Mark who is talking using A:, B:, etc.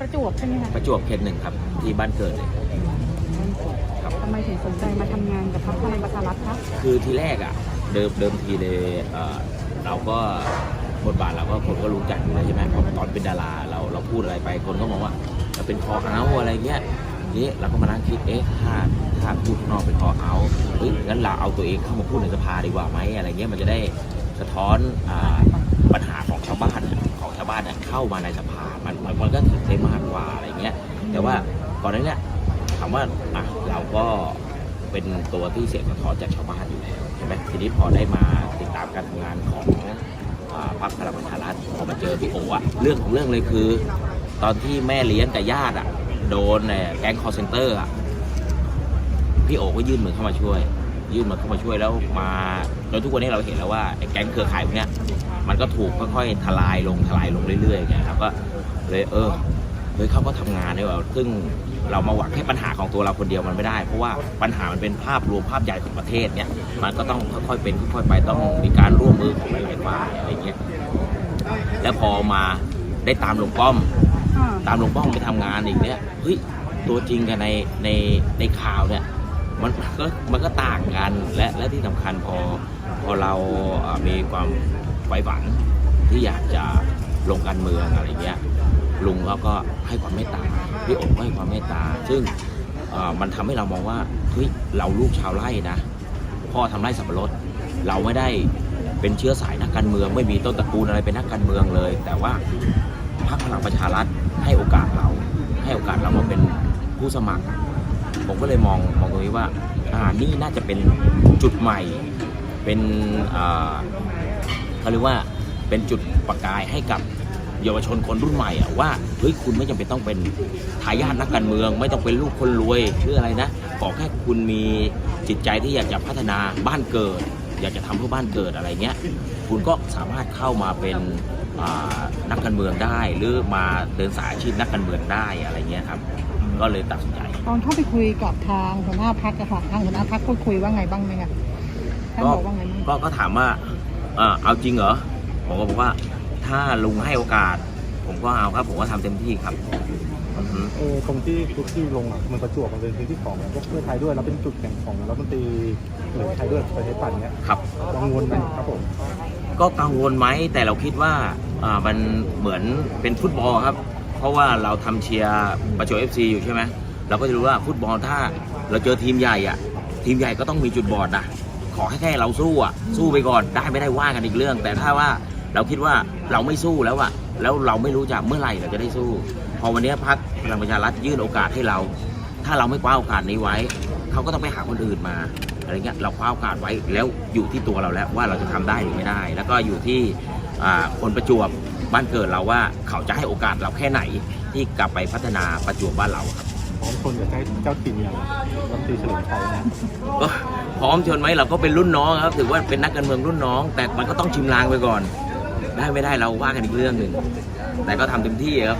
A: ประจวบใช่ไหมคะ
B: ประจวบเขตหนึ่งครับ ที่บ้านเกิดเลย ครับ
A: ทำไมถึงสนใจมาทำงานกับพรรคพลังประชารัฐคะ
B: คือทีแรกอะ เดิมเดิมทีเลยเอ่อเราก็บทบาทเราก็คนก็รู้จักอยู่แล้วใช่ไหมเพราะตอนเป็นดาราเราเราพูดอะไรไปคนก็มองว่าเราเป็นคอเอาอะไรเงี้ยทีนี้เราก็มานั่งคิดเอ๊ะถ้าถ้าพูดข้างนอกเป็นคอเอาเฮ้ยงั้นเราเอาตัวเองเข้ามาพูดในสภาดีกว่าไหมอะไรเงี้ยมันจะได้สะท้อนอ่าปัญหาของชาวบ้านเนี่ยของชาวบ้านเนี่ยเข้ามาในสภามันมันมันก็ถึง ได้มากกว่าอะไรเงี้ย แต่ว่าก่อนหน้าเนี้ยถามว่าอะเราก็เป็นตัวที่เสียงสะท้อนจากชาวบ้านอยู่แล้วใช่ไหมทีนี้พอได้มาติดตามการทำงานของพรรคพลังประชารัฐพอมาเจอพี่โออะเรื่องของเรื่องเลยคือ ตอนที่แม่เลี้ยงกับญาติอะโดนแก๊งคอร์เซนเตอร์อะพี่โอก็ยื่นมือเข้ามาช่วย ยื่นมือเข้ามาช่วยแล้วมาจนทุกวันนี้เราเห็นแล้วว่าไอ้แก๊งเครือข่ายพวกเนี้ยมันก็ถูกค่อยๆทลายลงทลายลงเรื่อยๆไงแล้วก็เลยเออเฮ้ยเขาก็ทำงานด้วยว่าซึ่งเรามาหวังแค่ปัญหาของตัวเราคนเดียวมันไม่ได้ เพราะว่าปัญหามันเป็นภาพรวมภาพใหญ่ของประเทศเนี่ยมันก็ต้องค่อยๆเป็นค่อยๆไปต้องมีการร่วมมือของหลายๆฝ่ายอะไรเงี้ยแล้วพอมาได้ตามหลวงป้อม
A: อ่า
B: ตามหลวงป้อมไปทำงานอีกเนี่ยเฮ้ยตัวจริงกับในในในข่าวเนี่ย มันก็มันก็ต่างกันและและที่สำคัญพอพอเรามีความไฟฝันที่อยากจะลงการเมืองอะไรเงี้ยลุงเขาก็ให้ความเมตตาพี่โอ๋ก็ให้ความเมตตา ซึ่งมันทำให้เรามองว่าเฮ้ยเราลูกชาวไร่นะพ่อทำไร่สับปะรดเราไม่ได้เป็นเชื้อสายนักการเมือง ไม่มีต้นตระกูลอะไรเป็นนักการเมืองเลย แต่ว่าพรรคพลังประชารัฐให้โอกาสเรา ให้โอกาสเรามาเป็นผู้สมัคร ผมก็เลยมองมองตรงนี้ว่าอ่านี่น่าจะเป็นจุดใหม่ เป็นเขาเรียกว่าเป็นจุดประกายให้กับเยาวชนคนรุ่นใหม่อะว่าเฮ้ยคุณไม่จำเป็นต้องเป็นทายาทนักการเมือง ไม่ต้องเป็นลูกคนรวยหรืออะไรนะขอแค่คุณมีจิตใจที่อยากจะพัฒนาบ้านเกิด อยากจะทำเพื่อบ้านเกิดอะไรเงี้ย คุณก็สามารถเข้ามาเป็นนักการเมืองได้ หรือมาเดินสายอาชีพนักการเมืองได้อะไรเงี้ยครับ ก็เลยตัดสินใจ
A: ตอนเข้าไปคุยกับทางหัวหน้าพักอะค่ะทางหัวหน้าพักพูดคุยว่าไงบ้างไหมคะท่านบอกว่าไงบ้าง
B: ก็ก็ถามว่าเออเอาจริงเหรอผมก็บอกว่าถ้าลุงให้โอกาส ผมก็เอาครับ ผมก็ทำเต็มที่ครับอือฮึ
C: เออตรงที่จุดที่ลงอะมันประจวบมันเป็นพื้นที่ของพวกเพื่อไทยด้วยแล้วเป็นจุดแข่งของรัฐมนตรีเหนือไทยด้วยประชาธิปัตย์เนี้ย
B: ครับ
C: กังวลไหมครับผม
B: ก็กังวลไหมแต่เราคิดว่าอ่ามันเหมือนเป็นฟุตบอลครับ เพราะว่าเราทำเชียร์ประจวบเอฟซีอยู่ใช่ไหมเราก็จะรู้ว่าฟุตบอลถ้าเราเจอทีมใหญ่อะทีมใหญ่ก็ต้องมีจุดบอดนะขอให้แค่เราสู้อะสู้ไปก่อนได้ไม่ได้ว่ากันอีกเรื่อง แต่ถ้าว่าเราคิดว่าเราไม่สู้แล้วอะแล้วเราไม่รู้จะเมื่อไหร่เราจะได้สู้ พอวันนี้พักพลังประชารัฐยื่นโอกาสให้เรา ถ้าเราไม่คว้าโอกาสนี้ไว้เขาก็ต้องไปหาคนอื่นมาอะไรเงี้ยเราคว้าโอกาสไว้แล้วอยู่ที่ตัวเราแล้วว่าเราจะทำได้หรือไม่ได้ แล้วก็อยู่ที่คนประจวบ บ้านเกิดเราว่าเขาจะให้โอกาสเราแค่ไหนที่กลับไปพัฒนาประจวบบ้านเราครับ
C: พร้อมคนกับเจ้าถิ่นอย่างรัฐมนตรีเฉลิมชัยนะ
B: ก็พร้อมชนไหมเราก็เป็นรุ่นน้องครับถือว่าเป็นนักการเมืองรุ่นน้อง แต่มันก็ต้องชิมลางไปก่อน ได้ไม่ได้เราว่ากันอีกเรื่องหนึ่งแต่ก็ทำเต็มที่ครับ